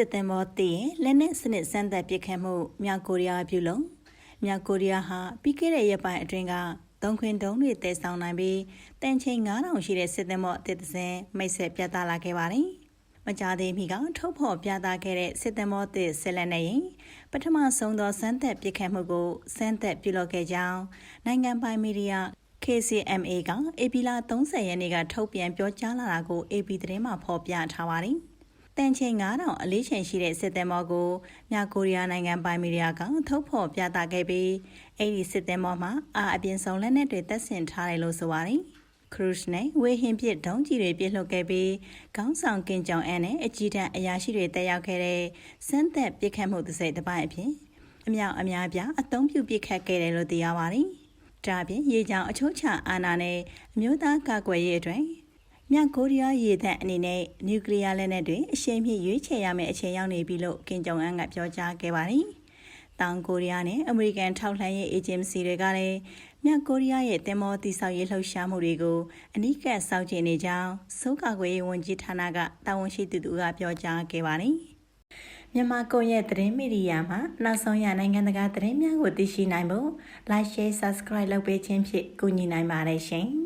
စစ်သင်္ဘောတည်ရင်လက်နက်စနစ်စမ်းသပ်ပစ်ခတ်မှုမြောက်ကိုရီးယားပြုလုပ်မြောက်ကိုရီးယားဟာပြီးခဲ့တဲ့ရက်ပိုင်းအတွင်းကသုံးခွင်တုံးတွေတည်ဆောင်နိုင်ပြီးတန်ချိန်9000ရှိတဲ့စစ်သင်္ဘောအသစ်တစ်စင်းမိတ်ဆက်ပြသလာခဲ့ပါတယ်။မကြသေးမီကထုတ်ဖော်ပြသခဲ့တဲ့စစ်သင်္ဘောအသစ်ဆက်လက်နေရင်ပထမဆုံးသောစမ်းသပ်ပစ်ခတ်မှုကိုစမ်းသပ်ပြုလုပ်ခဲ့ကြောင်းနိုင်ငံပိုင်မီဒီယာ KCMA က AP လာ30ရက်နေ့ကထုတ်ပြန်ပြောကြားလာတာကို AP သတင်းမှာဖော်ပြထားပါတယ်။ တန်ချိန်9000အလေးချိန်ရှိတဲ့စစ်သင်္ဘောကိုမြောက်ကိုရီးယားနိုင်ငံပိုင်မီဒီယာကထုတ်ဖော်ပြသခဲ့ပြီးအဲ့ဒီစစ်သင်္ဘောမှာအာအပြင်ဆုံးလက်နက်တွေတပ်ဆင်ထားတယ်လို့ဆိုပါတယ်။ cruise နဲ့ဝေဟင်ပစ်ဒုံးကြီးတွေပြစ်လွှတ်ခဲ့ပြီးခေါင်းဆောင်ကင်ကြောင်အန်နဲ့အကြီးတန်းအရာရှိတွေတက်ရောက်ခဲ့တဲ့စမ်းသက်ပစ်ခတ်မှုတစ်စိတ်တစ်ပိုင်းအဖြစ်အမြောက်အများပြအသုံးပြုပစ်ခတ်ခဲ့တယ်လို့သိရပါတယ်။ဒါပြင်ရေကြောင်အချိုးချအာဏာနဲ့အမျိုးသားကာကွယ်ရေးအတွက် မြောက်ကိုရီးယားရေတပ်အနေနဲ့နျူကလ িয়ার လက်နက်တွေအရှိန်မြင့်ရွေးချယ်ရမယ့်အချိန်ရောက်နေပြီလို့ကင်ဂျုံအန်ကပြောကြားခဲ့ပါတယ်။တောင်ကိုရီးယားနဲ့အမေရိကန်ထောက်လှမ်းရေးအေဂျင်စီတွေကလည်းမြောက်ကိုရီးယားရဲ့တင်မောတိဆောက်ရေးလှုပ်ရှားမှုတွေကိုအနိကတ်စောင့်ကြည့်နေကြောင်းစိုးကာကွယ်ရေးဝန်ကြီးဌာနကတာဝန်ရှိသူတို့ကပြောကြားခဲ့ပါတယ်။မြန်မာကွန်ရက်သတင်းမီဒီယာမှာနောက်ဆုံးရနိုင်ငံတကာသတင်းများကိုသိရှိနိုင်ဖို့ Like Share Subscribe လုပ်ပေးခြင်းဖြင့်ကူညီနိုင်ပါတယ်ရှင်။